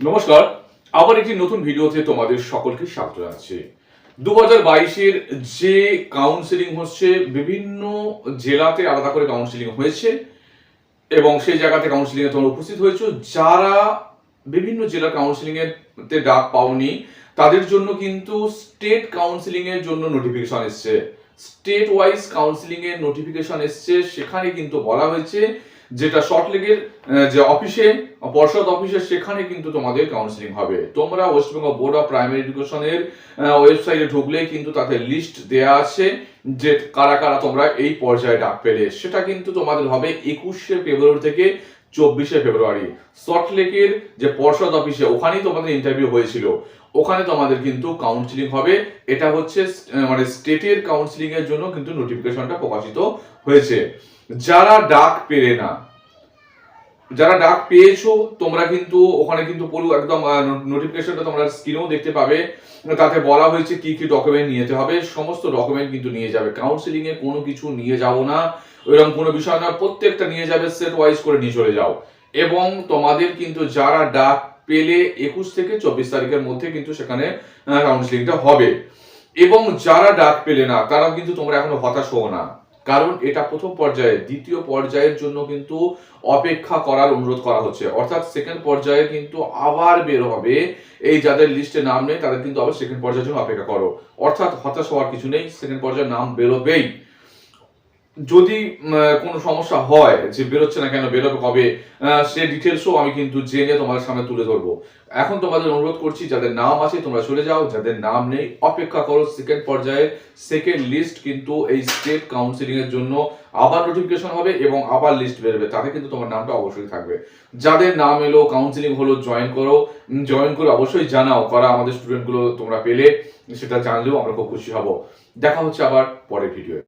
নমস্কার। আবার একটি নতুন ভিডিওতে তোমাদের সকলকে স্বাগত জানাচ্ছি। দু হাজার বাইশের যে কাউন্সিলিং হচ্ছে, বিভিন্ন জেলাতে আলাদা করে কাউন্সিলিং হয়েছে এবং সেই জায়গাতে কাউন্সিলিং এ তোমরা উপস্থিত হয়েছো। যারা বিভিন্ন জেলা কাউন্সিলিং এর তে ডাক পাওনি, তাদের জন্য কিন্তু স্টেট কাউন্সিলিং এর জন্য নোটিফিকেশন এসছে। স্টেট ওয়াইজ কাউন্সিলিং এর নোটিফিকেশন এসছে, সেখানে কিন্তু বলা হয়েছে যেটা শর্ট লেগের যে অফিসে পর্ষদ অফিসে সেখানে কিন্তু তোমাদের কাউন্সিলিং হবে। তোমরা West Bengal board of primary এডুকেশনের ওয়েবসাইটে ঢুকলে কিন্তু তাতে লিস্ট দেয়া আছে যে কারা কারা তোমরা এই পর্যায়ে ডাক পেলে। সেটা কিন্তু তোমাদের হবে একুশে ফেব্রুয়ারি থেকে চব্বিশে ফেব্রুয়ারি। সল্টলেকের যে পর্ষদ অফিসে ওখানেই তোমাদের ইন্টারভিউ হয়েছিল। ওখানে তোমাদের কিন্তু কাউন্সিলিং হবে। এটা হচ্ছে মানে স্টেটের কাউন্সিলিং এর জন্য কিন্তু নোটিফিকেশনটা প্রকাশিত হয়েছে। যারা ডাক পেরে না যারা ডাক পেয়েছ, তোমরা কিন্তু ওখানে কিন্তু পুরো একদম নোটিফিকেশনটা তোমরা স্ক্রিনেও দেখতে পাবে। তাতে বলা হয়েছে কি কি ডকুমেন্ট নিয়ে হবে, সমস্ত ডকুমেন্ট কিন্তু নিয়ে যাবে। কাউন্সিলিং এ কোনো কিছু নিয়ে যাব না এরকম কোনো বিষয় না, প্রত্যেকটা নিয়ে যাবে সেট ওয়াইজ করে নিয়ে চলে যাও। এবং তোমাদের কিন্তু যারা ডাক পেলে একুশ থেকে চব্বিশ তারিখের মধ্যে কিন্তু সেখানে কাউন্সিলিংটা হবে। এবং যারা ডাক পেলে না, তারাও কিন্তু তোমরা এখনও হতাশ হও না। কারণ এটা প্রথম পর্যায়ে, দ্বিতীয় পর্যায়ের জন্য কিন্তু অপেক্ষা করার অনুরোধ করা হচ্ছে। অর্থাৎ সেকেন্ড পর্যায়ে কিন্তু আবার বের হবে। এই যাদের লিস্টে নাম নেই, তাদের কিন্তু আবার সেকেন্ড পর্যায়ের জন্য অপেক্ষা করো। অর্থাৎ হতাশ হওয়ার কিছু নেই সেকেন্ড পর্যায়ে নাম বেরোবেই। যদি কোনো সমস্যা হয় যে বেরোচ্ছে না কেন, বেরোবে কবে সে ডিটেলসও আমি কিন্তু জেনে তোমাদের সামনে তুলে ধরবো। এখন তোমাদের অনুরোধ করছি, যাদের নাম আছে তোমরা চলে যাও, যাদের নাম নেই, অপেক্ষা করো সেকেন্ড পর্যায়ে। সেকেন্ড লিস্ট কিন্তু এই স্টেট কাউন্সিলিং এর জন্য আবার নোটিফিকেশন হবে এবং আবার লিস্ট বেরোবে। তাতে কিন্তু তোমার নামটা অবশ্যই থাকবে। যাদের নাম এলো কাউন্সিলিং হলো জয়েন করো। জয়েন করে অবশ্যই জানাও, করা আমাদের স্টুডেন্টগুলো তোমরা পেলে, সেটা জানলেও আমরা খুব খুশি হব। দেখা হচ্ছে আবার পরের ভিডিও